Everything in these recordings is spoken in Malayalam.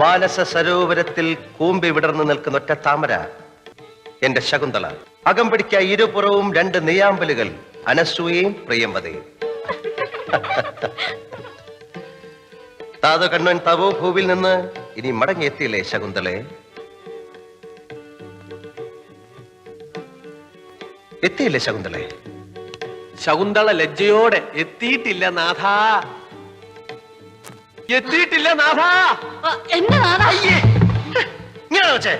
മാനസ സരോവരത്തിൽ കൂമ്പി വിടർന്നു നിൽക്കുന്ന ഒറ്റ താമര എന്റെ ശകുന്തള. അകം പിടിക്ക ഇരുപുറവും രണ്ട് നെയ്യാമ്പലുകൾ അനസൂയയും പ്രിയമ്പതയും താതു കണ്ണൻ തവോ ഭൂവിൽ നിന്ന് ഇനി മടങ്ങിയെത്തിയില്ലേ ശകുന്തളെ? എത്തിയില്ലേ ശകുന്തളെ? ശകുന്തള ലജ്ജയോടെ എത്തിയിട്ടില്ല നാഥ. എത്തിയിട്ടില്ല നാഥാ. എന്നെ നാഥാ? ഇങ്ങനെ വെച്ചേ.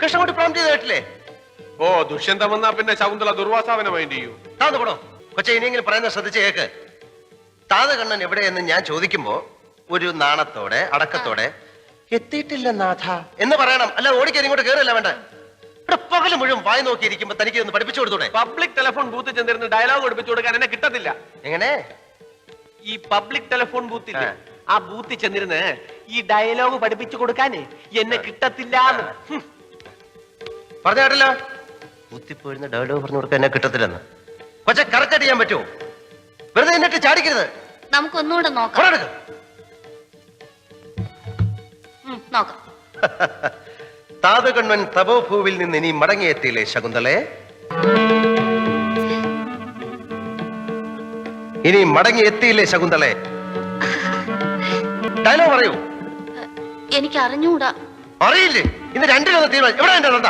കൃഷ്ണൻകുട്ടി പ്രോം ചെയ്തിട്ടില്ലേ ഓ ദുഷ്യന്ത വന്നാ പിന്നെ ശകുന്തള ദുർവാസാവിനെ മൈൻഡ് ചെയ്യൂ. താന്ന് പോണോ കൊച്ചെ ഇനിയെങ്കിലും പറയുന്നത് ശ്രദ്ധിച്ച് കേക്ക്. താത കണ്ണൻ എവിടെയെന്ന് ഞാൻ ചോദിക്കുമ്പോ ഒരു നാണത്തോടെ അടക്കത്തോടെ എത്തിയിട്ടില്ല നാഥ. എന്ന് പറയണം. അല്ല ഓടിക്കാൻ ഇങ്ങോട്ട് കേറില്ല വേണ്ട. ഇവിടെ പകൽ മുഴുവൻ വായി നോക്കിയിരിക്കുമ്പോ തനിക്ക് ഒന്ന് പഠിപ്പിച്ചു കൊടുത്തൂടെ? പബ്ലിക് ടെലിഫോൺ ബൂത്ത് ചെന്നിരുന്ന് ഡയലോഗ് പഠിപ്പിച്ചു കൊടുക്കാൻ എന്നെ കിട്ടത്തില്ല. എങ്ങനെ? ഈ പബ്ലിക് ടെലിഫോൺ ബൂത്തില്ലേ ആ. ബൂത്തിൽ ചെന്നിരുന്ന് ഈ ഡയലോഗ് പഠിപ്പിച്ചു കൊടുക്കാനേ എന്നെ കിട്ടത്തില്ല പറഞ്ഞ കേട്ടല്ലോ? പോയിരുന്ന ഡയലോഗ് പറഞ്ഞു കൊടുക്കാൻ എന്നെ കിട്ടത്തില്ലെന്ന്. കൊച്ചെ കറക്റ്റ് ചെയ്യാൻ പറ്റുമോ? വെറുതെ എന്നിട്ട് ചാടിക്കരുത്. നമുക്ക് ഒന്നുകൂടെ നോക്കാം നോക്കാം. താതകണ്ണൻ തപോഭൂവിൽ നിന്ന് ഇനി മടങ്ങിയെത്തിയില്ലേ ശകുന്തളെ? ഇനി മടങ്ങിയെത്തിയില്ലേ ശകുന്തളെ? ഡയലോഗ് പറയൂ. എനിക്ക് അറിഞ്ഞൂടാ അറിയില്ലേ? ഇന്ന് രണ്ടിലൊന്ന് തീരുമാനം എവിടെ എന്റെ തന്ത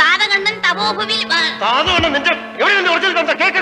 താതകണ്ണൻ തപോഭുവിൽ താതകണ്ണൻ നിന്റെ എവിടെ ഒറിജിനൽ തന്ത കേക്ക്